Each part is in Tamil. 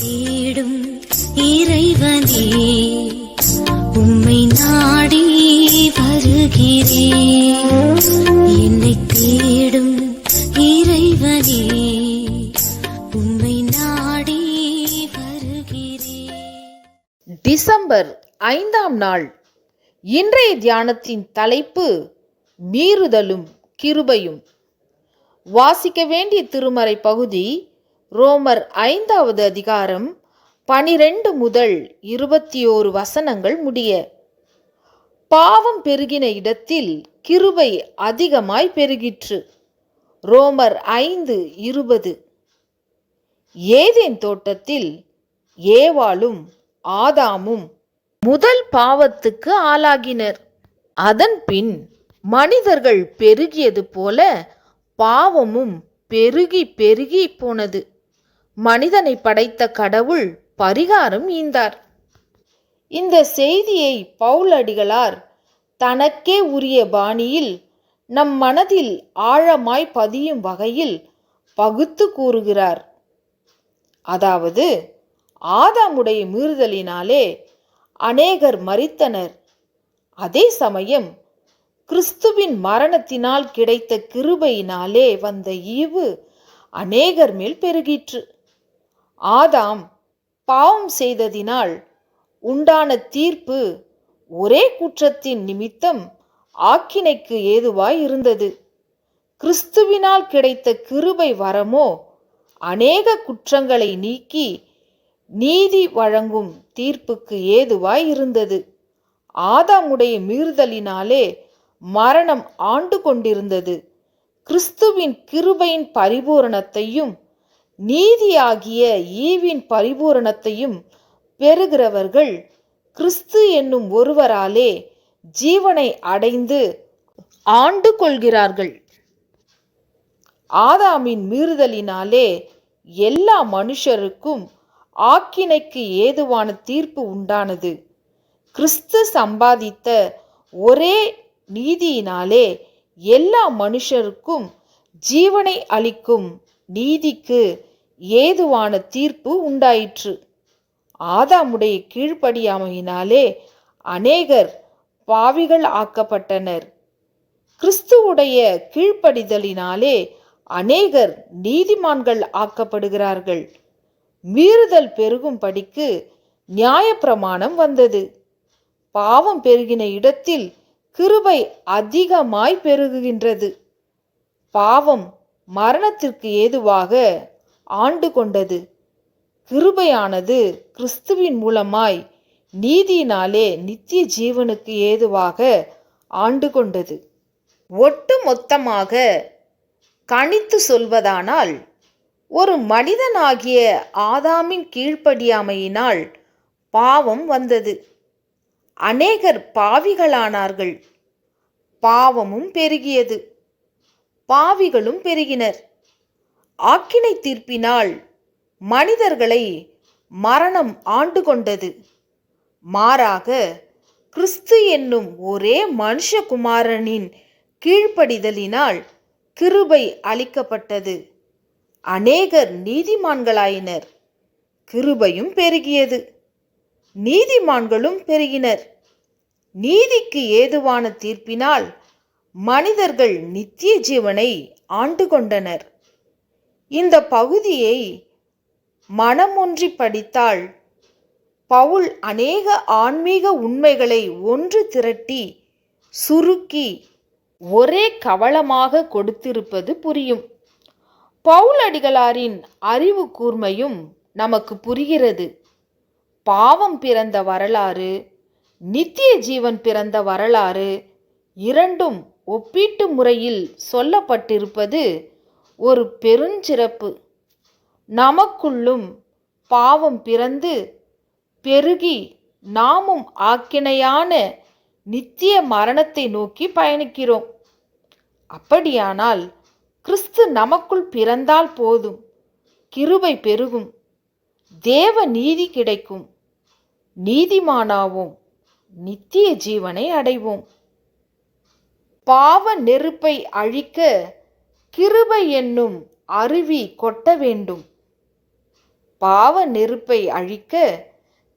தேடும் இறைவனே உம்மை நாடி வருகிறேன் என்னை தேடும் இறைவனே உம்மை நாடி வருகிறேன் டிசம்பர் ஐந்தாம் நாள். இன்றைய தியானத்தின் தலைப்பு மீறுதலும் கிருபையும். வாசிக்க வேண்டிய திருமறை பகுதி ரோமர் ஐந்தாவது அதிகாரம் பனிரெண்டு முதல் இருபத்தி ஓரு வசனங்கள் முடிய பாவம் பெருகின இடத்தில் கிருபை அதிகமாய் பெருகிற்று. ரோமர் ஐந்து இருபது. ஏதேன் தோட்டத்தில் ஏவாளும் ஆதாமும் முதல் பாவத்துக்கு ஆளாகினர். அதன் பின் மனிதர்கள் பெருகியது போல பாவமும் பெருகி பெருகி போனது. மனிதனை படைத்த கடவுள் பரிகாரம் ஈந்தார். இந்த செய்தியை பவுலடிகளார் தனக்கே உரிய பாணியில் நம் மனதில் ஆழமாய் பதியும் வகையில் பகுத்து கூறுகிறார். அதாவது ஆதாமுடைய மீறுதலினாலே அநேகர் மறித்தனர் அதே சமயம் கிறிஸ்துவின் மரணத்தினால் கிடைத்த கிருபையினாலே வந்த ஈவு அநேகர் மேல் பெருகிற்று. ஆதாம் பாவம் செய்ததினால் உண்டான தீர்ப்பு ஒரே குற்றத்தின் நிமித்தம் ஆக்கினைக்கு ஏதுவாய் இருந்தது. கிறிஸ்துவினால் கிடைத்த கிருபை வரமோ அநேக குற்றங்களை நீக்கி நீதி வழங்கும் தீர்ப்புக்கு ஏதுவாய் இருந்தது. ஆதாமுடைய மீறுதலினாலே மரணம் ஆண்டு கொண்டிருந்தது. கிறிஸ்துவின் கிருபையின் பரிபூரணத்தையும் நீதியாகிய ஈவின் பரிபூரணத்தையும் பெறுகிறவர்கள் கிறிஸ்து என்னும் ஒருவராலே ஜீவனை அடைந்து ஆண்டு கொள்கிறார்கள். ஆதாமின் மீறுதலினாலே எல்லா மனுஷருக்கும் ஆக்கினைக்கு ஏதுவான தீர்ப்பு உண்டானது. கிறிஸ்து சம்பாதித்த ஒரே நீதியினாலே எல்லா மனுஷருக்கும் ஜீவனை அளிக்கும் நீதிக்கு ஏதுவான தீர்ப்பு உண்டாயிற்று. ஆதாமுடைய கீழ்ப்படியாமையினாலே அநேகர் பாவிகள் ஆக்கப்பட்டனர். கிறிஸ்துவுடைய கீழ்ப்படிதலினாலே அநேகர் நீதிமான்கள் ஆக்கப்படுகிறார்கள். மீறுதல் பெருகும்படிக்கு நியாயப்பிரமாணம் வந்தது. பாவம் பெருகின இடத்தில் கிருபை அதிகமாய் பெருகுகின்றது. பாவம் மரணத்திற்கு ஏதுவாக ஆண்டு கொண்டது. கிருபையானது கிறிஸ்துவின் மூலமாய் நீதியினாலே நித்திய ஜீவனுக்கு ஏதுவாக ஆண்டு கொண்டது. ஒட்டு மொத்தமாக கணித்து சொல்வதானால் ஒரு மனிதனாகிய ஆதாமின் கீழ்ப்படியாமையினால் பாவம் வந்தது. அநேகர் பாவிகளானார்கள். பாவமும் பெருகியது. பாவிகளும் பெருகினர். ஆக்கினை தீர்ப்பினால் மனிதர்களை மரணம் ஆண்டு கொண்டது. மாறாக கிறிஸ்து என்னும் ஒரே மனுஷகுமாரனின் கீழ்ப்படிதலினால் கிருபை அளிக்கப்பட்டது. அநேகர் நீதிமான்களாயினர். கிருபையும் பெருகியது. நீதிமான்களும் பெருகினர். நீதிக்கு ஏதுவான தீர்ப்பினால் மனிதர்கள் நித்திய ஜீவனை ஆண்டு கொண்டனர். இந்த பகுதியை மனமொன்றி படித்தால் பவுல் அநேக ஆன்மீக உண்மைகளை ஒன்று திரட்டி சுருக்கி ஒரே கவளமாக கொடுத்திருப்பது புரியும். பவுலடிகளாரின் அறிவு கூர்மையும் நமக்கு புரிகிறது. பாவம் பிறந்த வரலாறு நித்திய ஜீவன் பிறந்த வரலாறு இரண்டும் ஒப்பீட்டு முறையில் சொல்லப்பட்டிருப்பது ஒரு பெருஞ்சிறப்பு. நமக்குள்ளும் பாவம் பிறந்து பெருகி நாமும் ஆக்கினையான நித்திய மரணத்தை நோக்கி பயணிக்கிறோம். அப்படியானால் கிறிஸ்து நமக்குள் பிறந்தால் போதும். கிருபை பெருகும். தேவ நீதி கிடைக்கும். நீதிமானாவோம். நித்திய ஜீவனை அடைவோம். பாவ நெருப்பை அழிக்க கிருபை என்னும் அருவி கொட்ட வேண்டும். பாவ நெருப்பை அழிக்க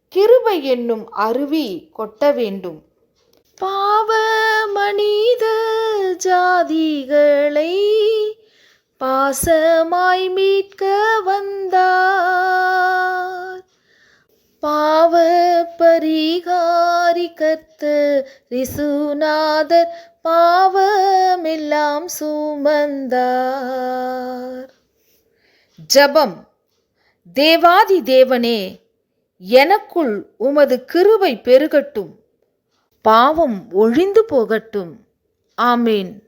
கிருபை என்னும் அருவி கொட்ட வேண்டும். பாவ மனித ஜாதிகளை பாசமாய் மீட்க வந்தார். பாவ பரிகாரி கர்த்த ரிசுநாதர் பாவமெல்லாம் சுமந்தார். ஜபம். தேவாதி தேவனே எனக்குள் உமது கிருவை பெருகட்டும் பாவம் ஒழிந்து போகட்டும். ஆமேன்.